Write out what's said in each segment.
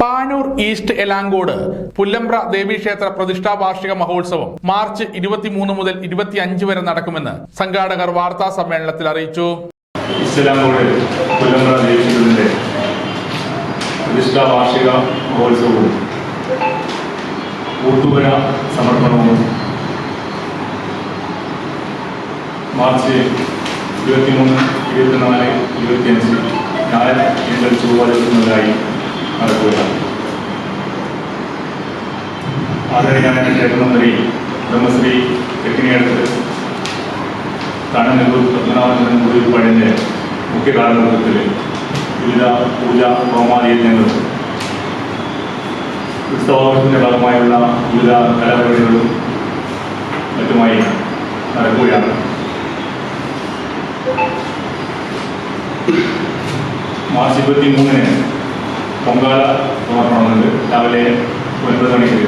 Panoor east Elangode പുല്ലമ്പ്ര ദേവീക്ഷേത്ര പ്രതിഷ്ഠാ വാർഷിക മഹോത്സവം മാർച്ച് ഇരുപത്തിമൂന്ന് മുതൽ ഇരുപത്തിയഞ്ച് വരെ നടക്കുമെന്ന് സംഘാടകർ വാർത്താ സമ്മേളനത്തിൽ അറിയിച്ചു. മാർച്ച് ഇരുപത്തിമൂന്ന് ഇരുപത്തിനാല് ഇരുപത്തിയഞ്ച് ഞായർ തിങ്കൾ ചൊവ്വാഴ്ച ദിവസങ്ങളിലായി നടക്കുകയാണ് ആദരണീയനായ ക്ഷേത്രമന്ത്രി ബ്രഹ്മശ്രീ തെക്കിനിയടുത്ത് കണ്ണനല്ലൂർ കൂടി ഗുരുപ്പാടിന്റെ മുഖ്യ കാലഘട്ടത്തിൽ വിവിധ പൂജ ഹോമാലയങ്ങളും ഉത്സവത്തിന്റെ ഭാഗമായുള്ള വിവിധ കലാപരിപാടികളും മറ്റുമായി നടക്കുകയാണ്. മാർച്ച് ഇരുപത്തി മൂന്നിന് പൊങ്കാല സമർപ്പണമുണ്ട്. രാവിലെ ഒൻപത് മണിക്ക്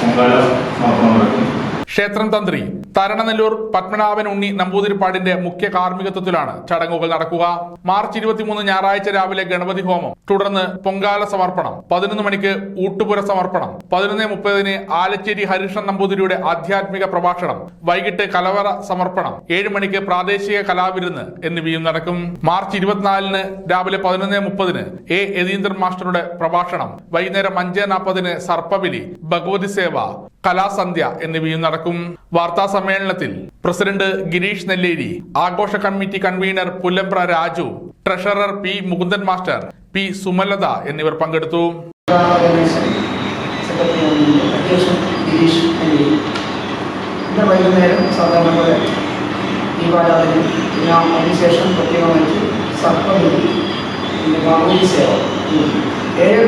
പൊങ്കാല സമർപ്പണം നടക്കും. ക്ഷേത്രം തന്ത്രി തരണനെല്ലൂർ പത്മനാഭൻ ഉണ്ണി നമ്പൂതിരിപ്പാടിന്റെ മുഖ്യ കാർമ്മികത്വത്തിലാണ് ചടങ്ങുകൾ നടക്കുക. മാർച്ച് ഇരുപത്തിമൂന്ന് ഞായറാഴ്ച രാവിലെ ഗണപതി ഹോമം. തുടർന്ന് പൊങ്കാല സമർപ്പണം. പതിനൊന്ന് മണിക്ക് ഊട്ടുപുര സമർപ്പണം. പതിനൊന്ന് മുപ്പതിന് ആലച്ചേരി ഹരികൃഷ്ണൻ നമ്പൂതിരിയുടെ ആധ്യാത്മിക പ്രഭാഷണം. വൈകിട്ട് കലവറ സമർപ്പണം. ഏഴ് മണിക്ക് പ്രാദേശിക കലാവിരുന്ന് എന്നിവയും നടക്കും. മാർച്ച് ഇരുപത്തിനാലിന് രാവിലെ പതിനൊന്ന് മുപ്പതിന് എ യതീന്ദ്രൻ മാസ്റ്ററുടെ പ്രഭാഷണം. വൈകുന്നേരം അഞ്ച് നാൽപ്പതിന് സർപ്പബലി ഭഗവതി സേവ കലാസന്ധ്യ എന്നിവയും നടക്കും. വാർത്താ സമ്മേളനത്തിൽ പ്രസിഡന്റ് ഗിരീഷ് നെല്ലേരി ആഘോഷ committee convener Pullampra Raju treasurer P Mukundan master P Sumalatha എന്നിവർ പങ്കെടുത്തു. വൈകുന്നേരം സാധാരണ പോലെ അതിനുശേഷം പ്രത്യേകമായിട്ട് പിന്നെ സേവ ഏഴ്